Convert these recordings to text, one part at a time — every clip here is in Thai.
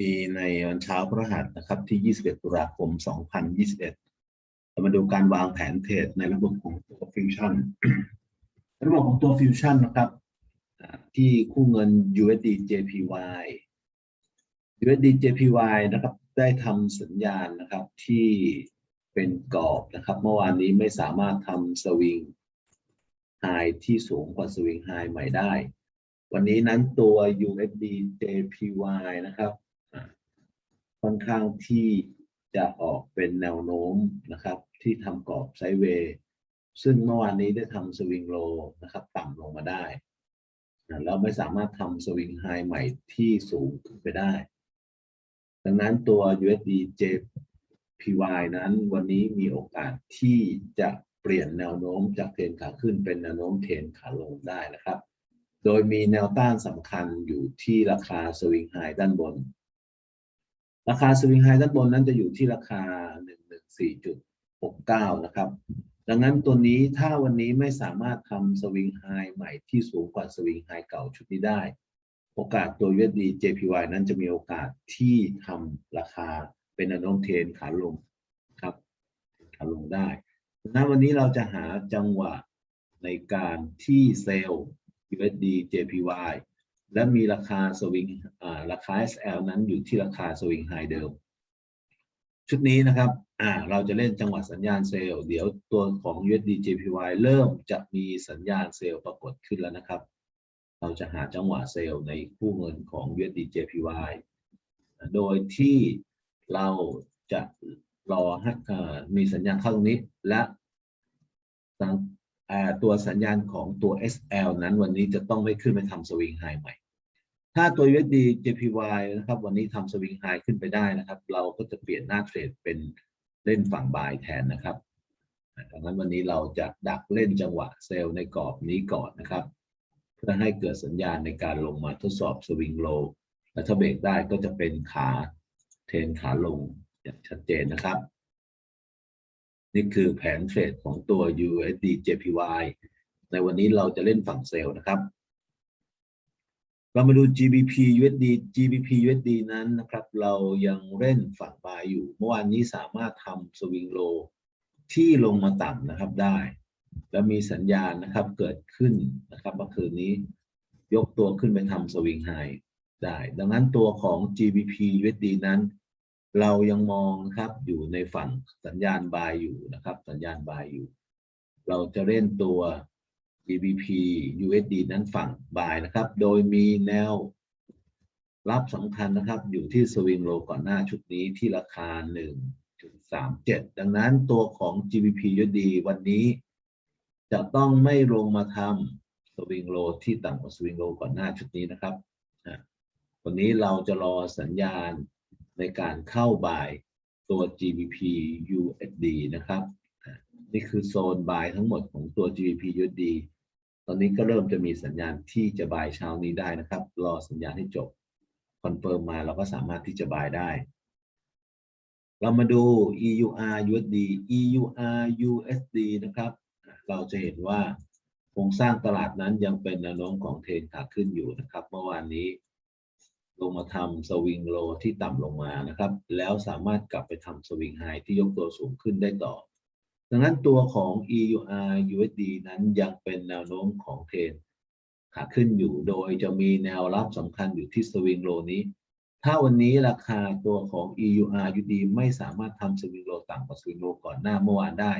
ดีในวันเช้าพฤหัสนะครับที่ 21 ตุลาคม 2021 เรามาดูการวางแผนเทรดในระบบของตัวฟิวชั่นระบบของตัวฟิวชั่นนะครับ ที่คู่เงิน USD JPY USD JPY นะครับ ได้ทำสัญญาณนะครับที่เป็นกรอบนะครับ เมื่อวานนี้ไม่สามารถทำสวิงไฮที่สูงกว่าสวิงไฮใหม่ได้ วันนี้นั้นตัว USD JPY นะครับ ค่อนข้างที่จะออกเป็นแนวโน้มนะครับ ที่ทำกรอบไซด์เวย์ซึ่งเมื่อวานนี้ได้ทำสวิงโลนะครับต่ำลงมาได้แล้วไม่สามารถทำสวิงไฮใหม่ที่สูงขึ้นไปได้ ดังนั้นตัว USD JPY นั้นวันนี้มีโอกาสที่จะเปลี่ยนแนวโน้มจากเทรนขาขึ้นเป็นแนวโน้มเทรนขาลงได้นะครับ โดยมีแนวต้านสำคัญอยู่ที่ราคาสวิงไฮด้านบน ราคาสวิงไฮด้านบนนั้นจะอยู่ที่ราคา 114.69 นะครับ ดังนั้นตัวนี้ถ้าวันนี้ไม่สามารถทำสวิงไฮใหม่ที่สูงกว่าสวิงไฮเก่าชุดนี้ได้ โอกาสตัว USD JPY นั้นจะมีโอกาสที่ทำราคาเป็นแนวโน้มเทนขาลงครับขาลงได้ดังนั้นวันนี้เราจะหาจังหวะในการที่เซลล์ USD JPY และมีราคาสวิงอ่าราคา SL นั้นอยู่ที่ราคาสวิงไฮเดิม ชุดนี้นะครับเราจะเล่นจังหวะสัญญาณเซลล์เดี๋ยวตัวของ USD JPY เริ่มจะมีสัญญาณเซลล์ปรากฏขึ้นแล้วนะครับ เราจะหาจังหวะเซลล์ในคู่เงินของ USD JPY โดยที่เราจะรอให้มีสัญญาณเข้าตรงนี้และ ตัวสัญญาณของตัว SL นั้นวันนี้จะต้องไม่ขึ้นไปทำสวิงไฮใหม่ ถ้าตัว USD JPY นะครับ วันนี้ทำสวิงไฮขึ้นไปได้นะครับ เราก็จะเปลี่ยนหน้าเทรดเป็นเล่นฝั่งบายแทนนะครับดังนั้นวันนี้เราจะดักเล่นจังหวะเซลล์ในกรอบนี้ก่อนนะครับ เพื่อให้เกิดสัญญาณในการลงมาทดสอบสวิงโลและถ้าเบรกได้ก็จะเป็นขาเทรนขาลงอย่างชัดเจนนะครับ นี่คือแผนเทรดของตัว USD JPY ในวันนี้เราจะเล่นฝั่งเซลล์นะครับ เรามาดู GBP USD GBP USD นั้นนะครับ เรายังเล่นฝั่งบายอยู่ เมื่อวานนี้สามารถทำสวิงโลที่ลงมาต่ำนะครับได้ แล้วมีสัญญาณนะครับเกิดขึ้นนะครับเมื่อคืนนี้ยกตัวขึ้นไปทำสวิงไฮได้ ดังนั้นตัวของ GBP USD นั้น เรายังมองนะครับอยู่ในฝั่งสัญญาณบายอยู่นะครับ สัญญาณบายอยู่ เราจะเล่นตัว GBP USD นั้นฝั่งบายนะครับ โดยมีแนวรับสำคัญนะครับ อยู่ที่สวิงโลก่อนหน้าชุดนี้ที่ราคา 1.37 ดังนั้นตัวของ GBP USD วันนี้จะต้องไม่ลงมาทำสวิงโลที่ต่ำกว่าสวิงโลก่อนหน้าชุดนี้นะครับวันนี้เราจะรอสัญญาณ ในการเข้าบายตัว GBP USD นะครับ นี่คือโซนบายทั้งหมดของตัว GBP USD ตอนนี้ก็เริ่มจะมีสัญญาณที่จะบายเช้านี้ได้นะครับ รอสัญญาณให้จบคอนเฟิร์มมาเราก็สามารถที่จะบายได้ เรามาดู EUR USD EUR USD นะครับ เราจะเห็นว่าโครงสร้างตลาดนั้นยังเป็นแนวโน้มของเทรนขาขึ้นอยู่นะครับ เมื่อวานนี้ ลงมาทำสวิงโลที่ต่ำลงมานะครับ แล้วสามารถกลับไปทำสวิงไฮที่ยกตัวสูงขึ้นได้ต่อ ดังนั้นตัวของ EUR USD นั้นยังเป็นแนวโน้มของเทรนขาขึ้นอยู่โดยจะมีแนวรับสำคัญอยู่ที่สวิงโลนี้ ถ้าวันนี้ราคาตัวของ EUR USD ไม่สามารถทำสวิงโลต่ำกว่าสวิงโลก่อนหน้าเมื่อวานได้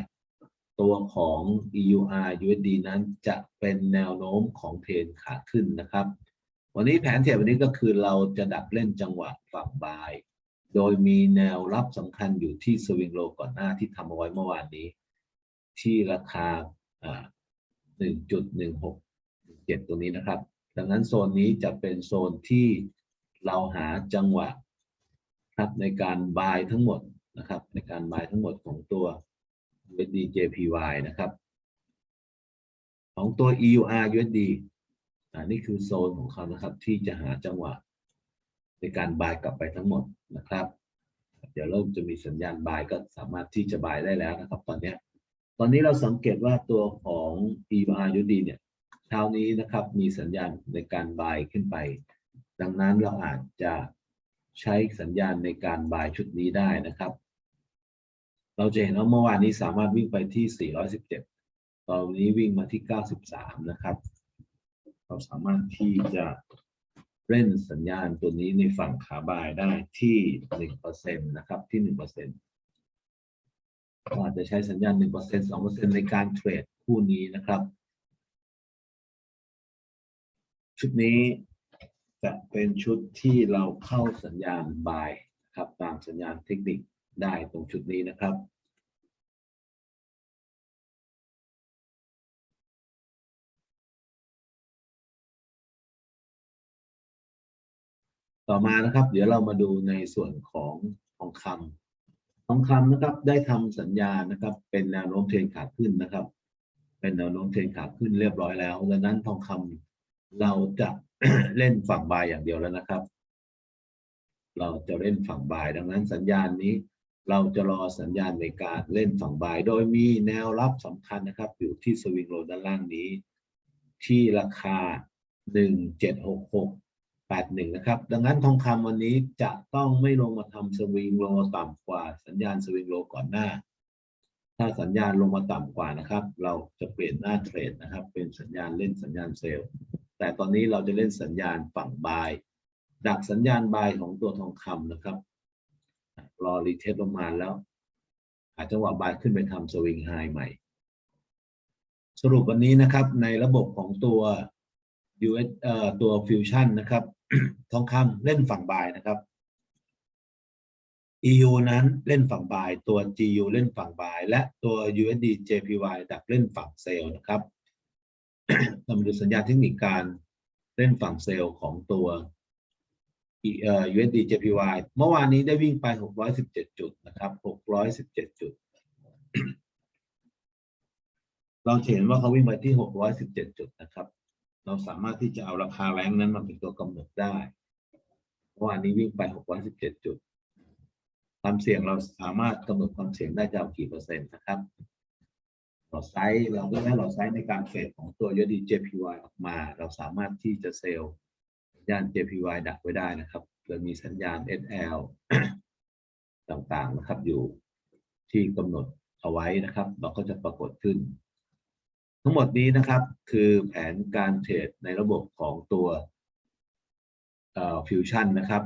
ตัวของ EUR USD นั้นจะเป็นแนวโน้มของเทรนขาขึ้นนะครับ วันนี้แผนเทรดวันนี้ก็คือเราจะดักเล่นจังหวะฝั่งบาย โดยมีแนวรับสำคัญอยู่ที่สวิงโลก่อนหน้าที่ทำเอาไว้เมื่อวานนี้ ที่ราคาอ่า1.16ตรงนี้นะครับ ดังนั้นโซนนี้จะเป็นโซนที่เราหาจังหวะครับในการบายทั้งหมดนะครับ ในการบายทั้งหมดของตัว USD JPY นะครับ ของตัว EUR USD อ่านี่คือโซนของเขานะครับที่จะหาจังหวะ ในการบายกลับไปทั้งหมดนะครับ เดี๋ยวเริ่มจะมีสัญญาณบายก็สามารถที่จะบายได้แล้วนะครับ ตอนนี้ ตอนนี้เราสังเกตว่าตัวของ EURUD เนี่ยเช้านี้นะครับมีสัญญาณในการบายขึ้นไป ดังนั้นเราอาจจะใช้สัญญาณในการบายชุดนี้ได้นะครับ เราจะเห็นว่าเมื่อวานนี้สามารถวิ่งไปที่ 417 ตอนนี้วิ่งมาที่ 93 นะครับ เราสามารถที่จะเล่นสัญญาณตัวนี้ในฝั่งขาบายได้ที่1%นะครับที่1%ก็อาจจะใช้สัญญาณ1% 2%ในการเทรดคู่นี้นะครับ ชุดนี้จะเป็นชุดที่เราเข้าสัญญาณบายครับตามสัญญาณเทคนิคได้ตรงชุดนี้นะครับ ต่อมานะครับ เดี๋ยวเรามาดูในส่วนของทองคำทองคำนะครับได้ทำสัญญานะครับ เป็นแนวโน้มเทรนขาขึ้นนะครับ เป็นแนวโน้มเทรนขาขึ้นเรียบร้อยแล้วดังนั้นทองคำเราจะเล่นฝั่งบายอย่างเดียวแล้วนะครับ เราจะเล่นฝั่งบายดังนั้นสัญญาณนี้ เราจะรอสัญญาณในการเล่นฝั่งบาย โดยมีแนวรับสำคัญนะครับ อยู่ที่สวิงโลด้านล่างนี้ ที่ราคา 1766 81 นะครับ ดังนั้นทองคำวันนี้จะต้องไม่ลงมาทำสวิงโลต่ำกว่า สัญญาณสวิงโลก่อนหน้า ถ้าสัญญาณลงมาต่ำกว่านะครับ เราจะเปลี่ยนหน้าเทรดนะครับ เป็นสัญญาณเล่นสัญญาณเซลล์ แต่ตอนนี้เราจะเล่นสัญญาณฝั่งบาย ดักสัญญาณบายของตัวทองคำนะครับ รอรีเทสลงมาณแล้วหาจังหวะบายขึ้นไปทำสวิงไฮใหม่ สรุปวันนี้นะครับในระบบของตัว US เอ่อตัวฟิวชั่นนะครับทองคำเล่นฝั่งบายนะครับ EU นั้นเล่นฝั่งบาย ตัว GU เล่นฝั่งบาย และตัว USD JPY ดักเล่นฝั่งเซลล์นะครับเรามาดูสัญญาณเทคนิคการเล่นฝั่งเซลล์ของตัวเอ่อ USD JPY เมื่อวานนี้ได้วิ่งไป 617 จุดนะครับ 617 จุด เราเห็นว่าเขาวิ่งไปที่ 617 จุดนะครับ เราสามารถที่จะเอาราคาแรงนั้นมาเป็นตัวกำหนดได้เมื่อวานนี้วิ่งไป 617 จุด ความเสี่ยงเราสามารถกำหนดความเสี่ยงได้จะเอากี่เปอร์เซ็นต์นะครับหลอดไซส์เราก็ได้หลอดไซส์ในการเทรดของตัว USD JPY ออกมา เราสามารถที่จะเซลล์สัญญาณ JPY ดักไว้ได้นะครับโดยมีสัญญาณ SL ต่างๆนะครับอยู่ที่กำหนดเอาไว้นะครับ เราก็จะปรากฏขึ้น ทั้งหมดนี้นะครับคือแผนการเทรดในระบบของตัวฟิวชั่นนะครับ